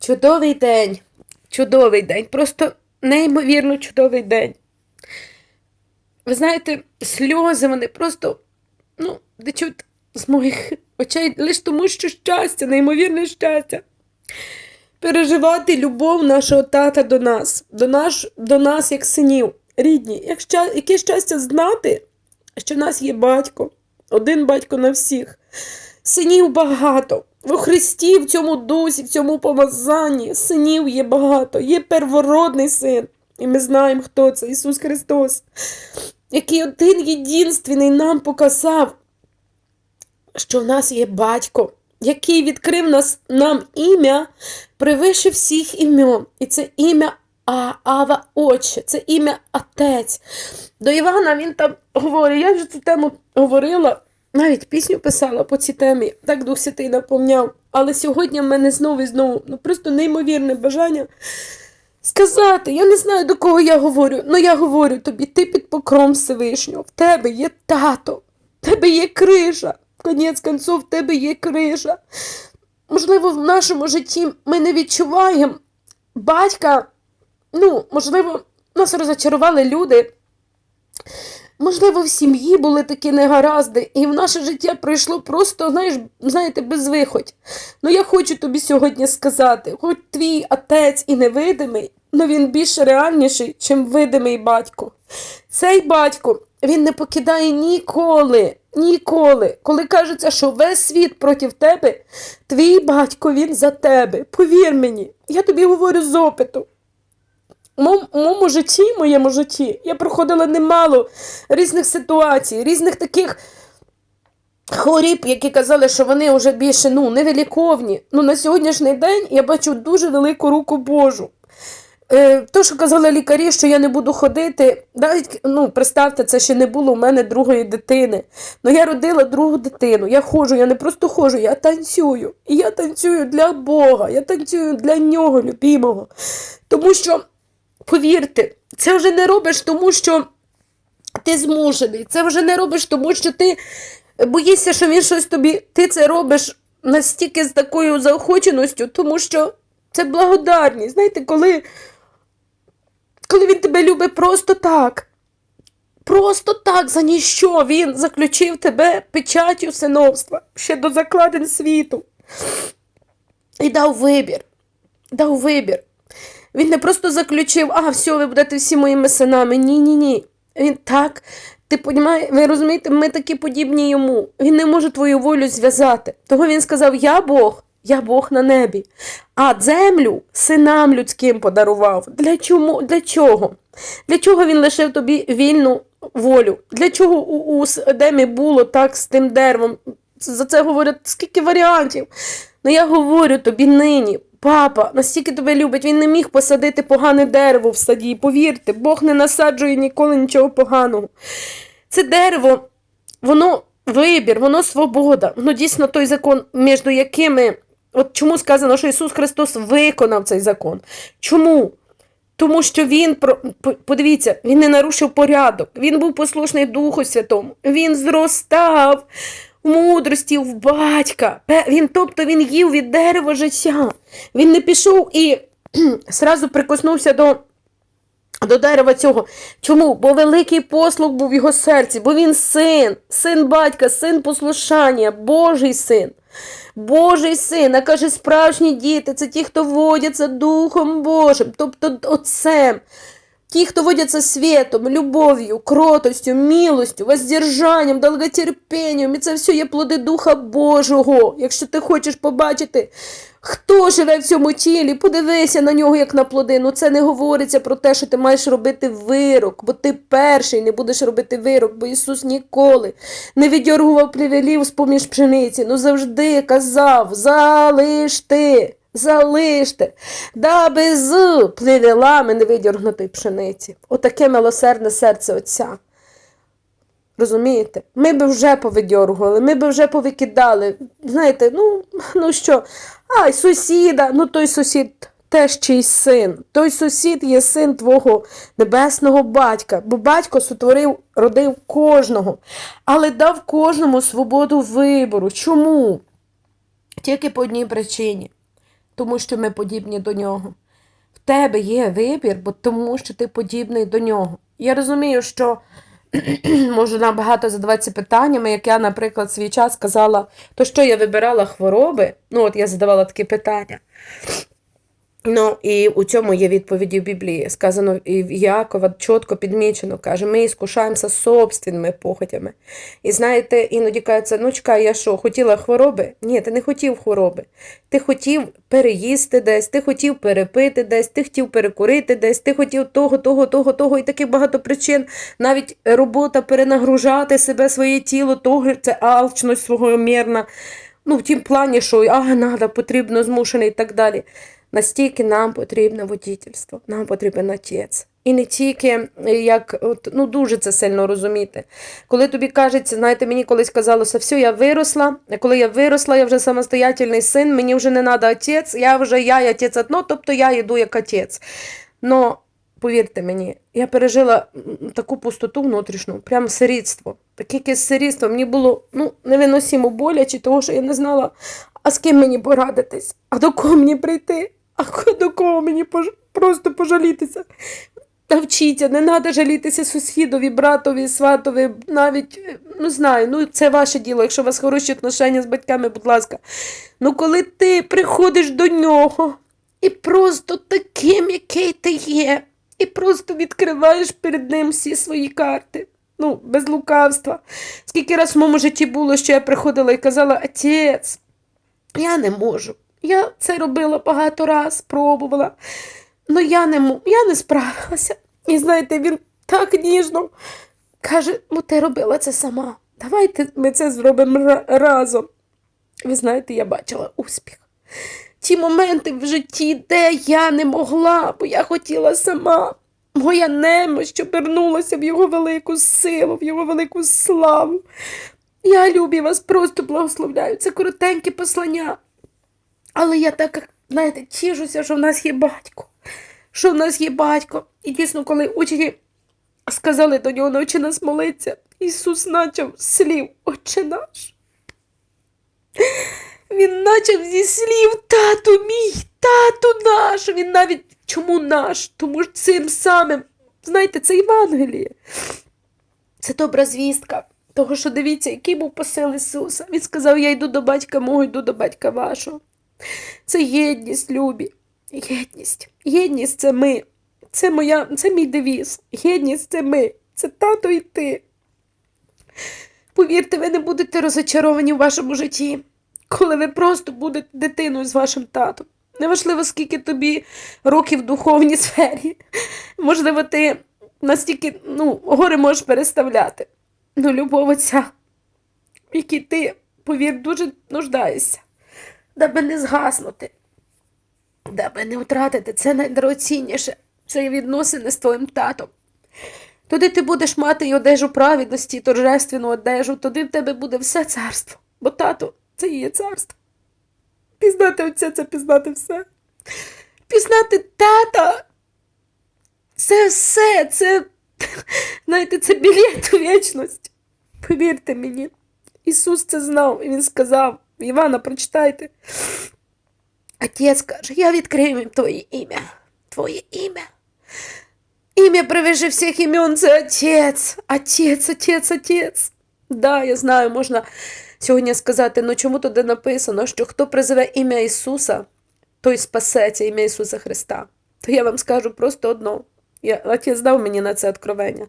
Чудовий день. Чудовий день. Просто неймовірно чудовий день. Ви знаєте, сльози вони просто, ну, течуть з моїх очей лише тому, що щастя, неймовірне щастя. Переживати любов нашого тата до нас, до, наш, до нас як синів, рідні. Як ща, яке щастя знати, що в нас є батько, один батько на всіх. Синів багато. У Христі в цьому дусі, в цьому помазанні синів є багато. Є первородний син. І ми знаємо, хто це Ісус Христос, який один єдинственний нам показав, що в нас є батько, який відкрив нас, нам ім'я превише всіх імен. І це ім'я А- Ава Отче, це ім'я Отець. До Івана він там говорить, я вже цю тему говорила, навіть пісню писала по цій темі, так Дух Святий наповняв. Але сьогодні в мене знову і знову ну, просто неймовірне бажання сказати. Я не знаю, до кого я говорю, але я говорю тобі, ти під покром Всевишнього, в тебе є тато, в тебе є криша. Конець концов, в тебе є криша. Можливо, в нашому житті ми не відчуваємо батька. Ну, можливо, нас розочарували люди. Можливо, в сім'ї були такі негаразди, і в наше життя пройшло просто, знаєш, знаєте, безвиходь. Ну я хочу тобі сьогодні сказати, хоч твій отець і невидимий, але він більш реальніший, чим видимий батько. Цей батько він не покидає ніколи, ніколи. Коли кажеться, що весь світ проти тебе, твій батько він за тебе. Повір мені, я тобі говорю з опиту. У моєму житті, моєму житті, я проходила немало різних ситуацій, різних таких хворіб, які казали, що вони вже більше ну, невиліковні. Ну, на сьогоднішній день я бачу дуже велику руку Божу. Е, то, що казали лікарі, що я не буду ходити, навіть, ну, представте, це ще не було у мене другої дитини. Ну, я родила другу дитину, я ходжу, я не просто ходжу, я танцюю. І я танцюю для Бога, я танцюю для нього, любимого. Тому що, повірте, це вже не робиш, тому що ти змушений. Це вже не робиш, тому що ти боїшся, що він щось тобі. Ти це робиш настільки з такою заохоченістю, тому що це благодарність. Знаєте, коли, коли він тебе любить просто так. Просто так, за ніщо він заключив тебе печаттю синовства ще до закладин світу. І дав вибір. Дав вибір. Він не просто заключив, а все, ви будете всі моїми синами. Ні, ні. Він так. Ти понімає, ви розумієте, ми такі подібні йому. Він не може твою волю зв'язати. Того він сказав: Я Бог, я Бог на небі. А землю синам людським подарував. Для чому? Для чого? Для чого він лишив тобі вільну волю? Для чого у, у Едемі було так з тим деревом? За це говорять скільки варіантів. Ну я говорю тобі нині, папа настільки тебе любить, він не міг посадити погане дерево в саді. Повірте, Бог не насаджує ніколи нічого поганого. Це дерево, воно вибір, воно свобода, воно дійсно той закон, між якими. От чому сказано, що Ісус Христос виконав цей закон? Чому? Тому що він подивіться, він не нарушив порядок, він був послушний Духу Святому, він зростав мудрості в батька. Він, тобто він їв від дерева життя. Він не пішов і зразу прикоснувся до, до дерева цього. Чому? Бо великий послуг був в його серці, бо він син, син батька, син послушання, Божий син. Божий син, а каже, справжні діти це ті, хто водяться Духом Божим, тобто Отцем. Ті, хто водяться світом, любов'ю, кротостю, милостю, воздержанням, долготерпінням. І це все є плоди Духа Божого. Якщо ти хочеш побачити, хто живе в цьому тілі, подивися на нього, як на плоди. Ну це не говориться про те, що ти маєш робити вирок, бо ти перший не будеш робити вирок, бо Ісус ніколи не віддергував плівелів з поміж пшениці. Ну завжди казав: залиште. Залиште, даби з плевелами не видергнутої пшениці. Отаке милосердне серце Отця. Розумієте? Ми би вже повидьоргували, ми би вже повикидали. Знаєте, ну, ну що, ай, сусіда, ну той сусід теж чийсь син. Той сусід є син твого небесного батька, бо батько сотворив, родив кожного, але дав кожному свободу вибору. Чому? Тільки по одній причині. Тому що ми подібні до нього. В тебе є вибір, бо тому що ти подібний до нього. Я розумію, що можу набагато задаватися питаннями, як я, наприклад, свій час казала, то що я вибирала хвороби. Ну, от я задавала такі питання. Ну, і у цьому є відповіді в Біблії. Сказано і в Якова чітко підмічено, каже, ми іскушаємося собственними похотями. І знаєте, іноді кажеться, ну чекай, я що, хотіла хвороби? Ні, ти не хотів хвороби. Ти хотів переїсти десь, ти хотів перепити десь, ти хотів перекурити десь, ти хотів того, того, того, того, і таких багато причин. Навіть робота перенагружати себе, своє тіло, того, це алчність свого мірна. Ну, в тім плані, що а, надо, потрібно, змушений і так далі. Настільки нам потрібне водітельство, нам потрібен отець. І не тільки е, як от, ну дуже це сильно розуміти. Коли тобі кажеться, знаєте, мені колись казалося, все, я виросла, коли я виросла, я вже самостоятельний син, мені вже не треба отець, я вже я і отець одно, тобто я йду як отець. Но повірте мені, я пережила таку пустоту внутрішню, прям сирітство. Таке якесь сирітство. Мені було ну, невиносимо боляче, тому що я не знала, а з ким мені порадитись, а до кого мені прийти, а до кого мені пож... просто пожалітися. Навчіться, не треба жалітися сусідові, братові, сватові, навіть е, не знаю, ну це ваше діло. Якщо у вас хороші отношення з батьками, будь ласка. Ну коли ти приходиш до нього і просто таким, який ти є, і просто відкриваєш перед ним всі свої карти. Ну, без лукавства. Скільки раз в моєму житті було, що я приходила і казала, отець, я не можу. Я це робила багато раз, пробувала. Ну я не, я не справилася. І знаєте, він так ніжно каже: ну ти робила це сама. Давайте ми це зробимо ра- разом. Ви знаєте, я бачила успіх. Ті моменти в житті, де я не могла, бо я хотіла сама. Моя немощ обернулася в його велику силу, в його велику славу. Я любі вас просто благословляю. Це коротеньке послання. Але я так, знаєте, тішуся, що в нас є батько. Що в нас є батько. І дійсно, коли учні сказали до нього, навчи нас молитися, Ісус почав слів Отче наш. Він почав зі слів тату мій, тату наш. Він навіть чому наш? Тому що цим самим, знаєте, це Євангеліє. Це добра звістка. Того, що дивіться, який був посил Ісуса. Він сказав: Я йду до батька мого, йду до батька вашого. Це єдність, любі. Єдність. Єдність це ми. Це моя, це мій девіз. Єдність це ми. Це тато і ти. Повірте, ви не будете розочаровані в вашому житті, коли ви просто будете дитиною з вашим татом. Неважливо, скільки тобі років в духовній сфері. Можливо, ти настільки ну, гори можеш переставляти. Ну, любов оця, в якій ти, повір, дуже нуждаєшся, даби не згаснути, даби не втратити це найдорогоцінніше, це відносини з твоїм татом. Туди ти будеш мати і одежу праведності, і торжественну одежу, туди в тебе буде все царство. Бо тато це і є царство. Пізнати отця це пізнати все. Пізнати тата. Це все, це, знаєте, це білет у вічність. Повірте мені, Ісус це знав, і Він сказав, Івана, прочитайте. Отець каже, я відкрию їм твоє ім'я, твоє ім'я. Ім'я превыше всіх імен це отець, отець, отець, отець. Да, я знаю, можна сьогодні сказати, ну чому туди написано, що хто призове ім'я Ісуса, той спасеться ім'я Ісуса Христа. То я вам скажу просто одно. Я, отець дав мені на це откровення.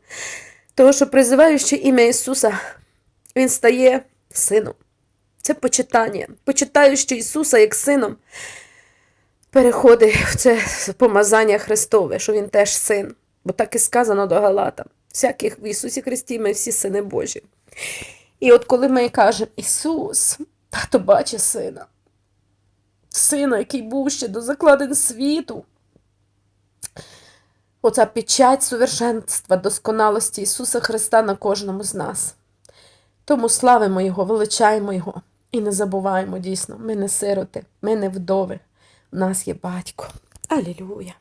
Того, що призиваючи ім'я Ісуса, Він стає сином. Це почитання. Почитаючи Ісуса як сином, переходить в це помазання Христове, що Він теж син. Бо так і сказано до Галата. Всяких в Ісусі Христі ми всі сини Божі. І от коли ми кажемо Ісус, тато бачить сина, сина, який був ще до закладин світу. Оця печать совершенства, досконалості Ісуса Христа на кожному з нас. Тому славимо Його, величаємо Його і не забуваємо дійсно, ми не сироти, ми не вдови, в нас є батько. Алілюя!